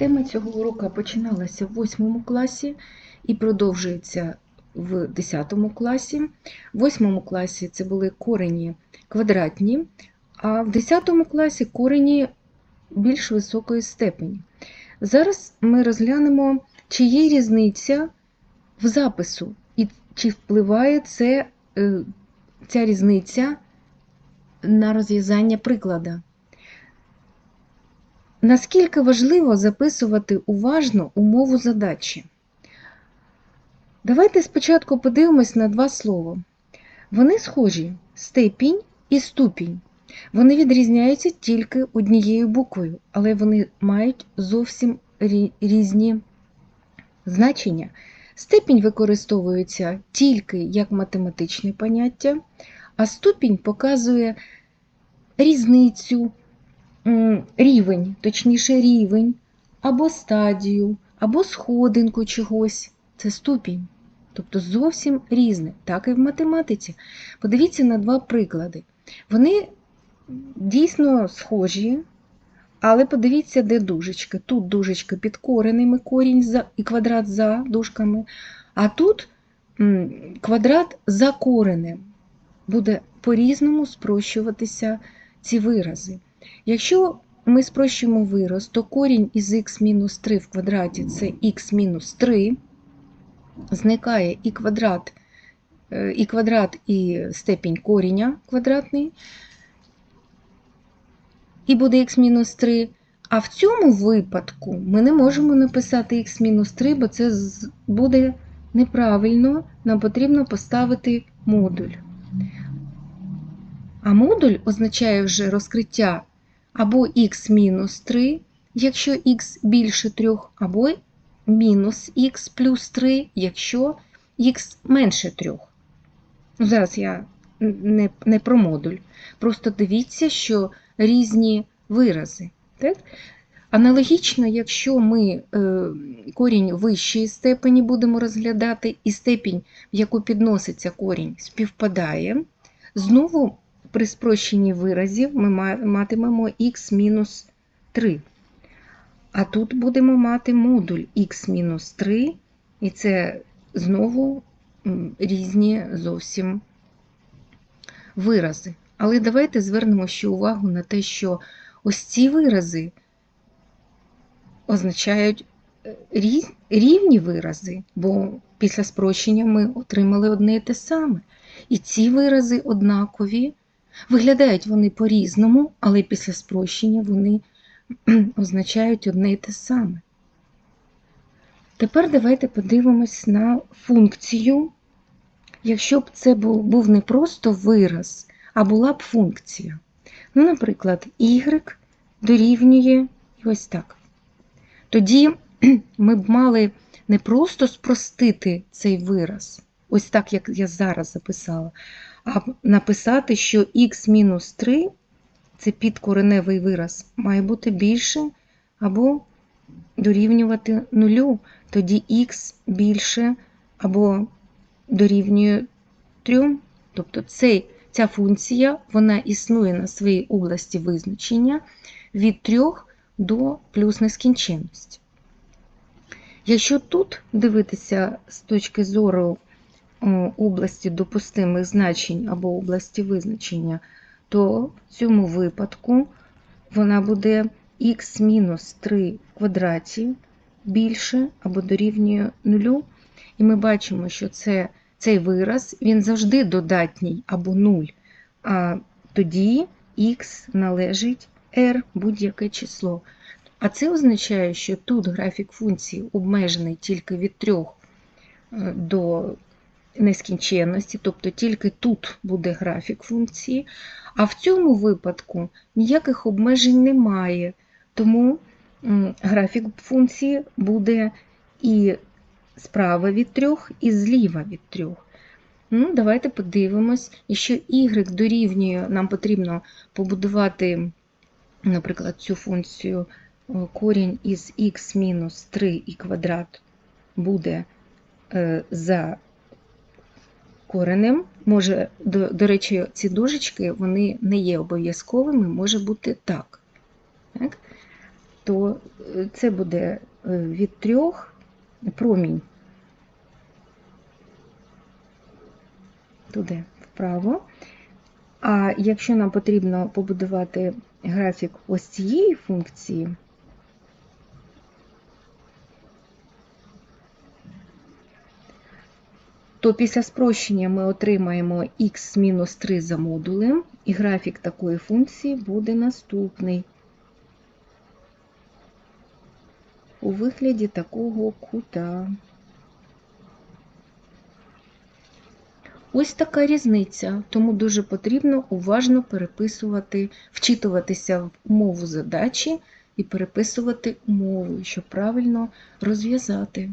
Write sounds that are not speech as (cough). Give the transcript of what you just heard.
Тема цього уроку починалася в 8 класі і продовжується в 10 класі. В 8 класі це були корені квадратні, а в 10 класі корені більш високої степені. Зараз ми розглянемо, чи є різниця в запису, і чи впливає це, е, ця різниця на розв'язання приклада. Наскільки важливо записувати уважно умову задачі? Давайте спочатку подивимось на два слова. Вони схожі степінь і ступінь. Вони відрізняються тільки однією буквою, але вони мають зовсім різні значення. Степінь використовується тільки як математичне поняття, а ступінь показує різницю, рівень, точніше рівень, або стадію, або сходинку чогось. Це ступінь. Тобто зовсім різне, так і в математиці. Подивіться на два приклади. Вони дійсно схожі, але подивіться, де дужечки. Тут дужечки під коренем і корінь за, і квадрат за дужками, а тут квадрат за коренем. Буде по-різному спрощуватися ці вирази. Якщо ми спрощуємо вираз, то корінь із х-3 в квадраті це х-3, зникає і квадрат, е, і квадрат, і степінь коріння квадратний, і буде х-3. А в цьому випадку ми не можемо написати х-3, бо це буде неправильно, нам потрібно поставити модуль. А модуль означає вже розкриття або х-3, якщо х більше 3, або мінус х плюс 3, якщо х менше 3. Ну, зараз я не, не про модуль. Просто дивіться, що різні вирази. Так? Аналогічно, якщо ми е, корінь вищої степені будемо розглядати, і степінь, в яку підноситься корінь, співпадає, знову при спрощенні виразів ми ма- матимемо х-3. А тут будемо мати модуль х-3, і це знову різні зовсім вирази. Але давайте звернемо ще увагу на те, що ось ці вирази означають е, рівні вирази, бо після спрощення ми отримали одне і те саме. І ці вирази однакові. Виглядають вони по-різному, але після спрощення вони (clears throat) означають одне і те саме. Тепер давайте подивимось на функцію. Якщо б це був, не просто вираз, а була б функція. Ну, наприклад, y дорівнює ось так. Тоді (clears throat) ми б мали не просто спростити цей вираз, ось так, як я зараз записала, а написати, що х-3 це підкореневий вираз, має бути більше або дорівнювати нулю. Тоді х більше або дорівнює 3. Тобто цей, ця функція вона існує на своїй області визначення від 3 до плюс нескінченності. Якщо тут дивитися з точки зору області допустимих значень або області визначення, то в цьому випадку вона буде х-3 в квадраті більше або дорівнює нулю. І ми бачимо, що це, цей вираз він завжди додатній або 0. А тоді х належить r будь-яке число. А це означає, що тут графік функції обмежений тільки від 3 до нескінченності, тобто тільки тут буде графік функції, а в цьому випадку ніяких обмежень немає, тому графік функції буде і справа від 3, і зліва від 3. Ну, давайте подивимось, якщо y дорівнює, нам потрібно побудувати, наприклад, цю функцію е, корінь із х-3 і квадрат буде е, за коренем. Може, до, до речі, ці дужечки вони не є обов'язковими, може бути так. так? то е, це буде е, від трьох промінь. Туди вправо. А якщо нам потрібно побудувати графік ось цієї функції, то після спрощення ми отримаємо х-3 за модулем, і графік такої функції буде наступний. У вигляді такого кута. Ось така різниця, тому дуже потрібно уважно переписувати, вчитуватися в умову задачі і переписувати умову, щоб правильно розв'язати.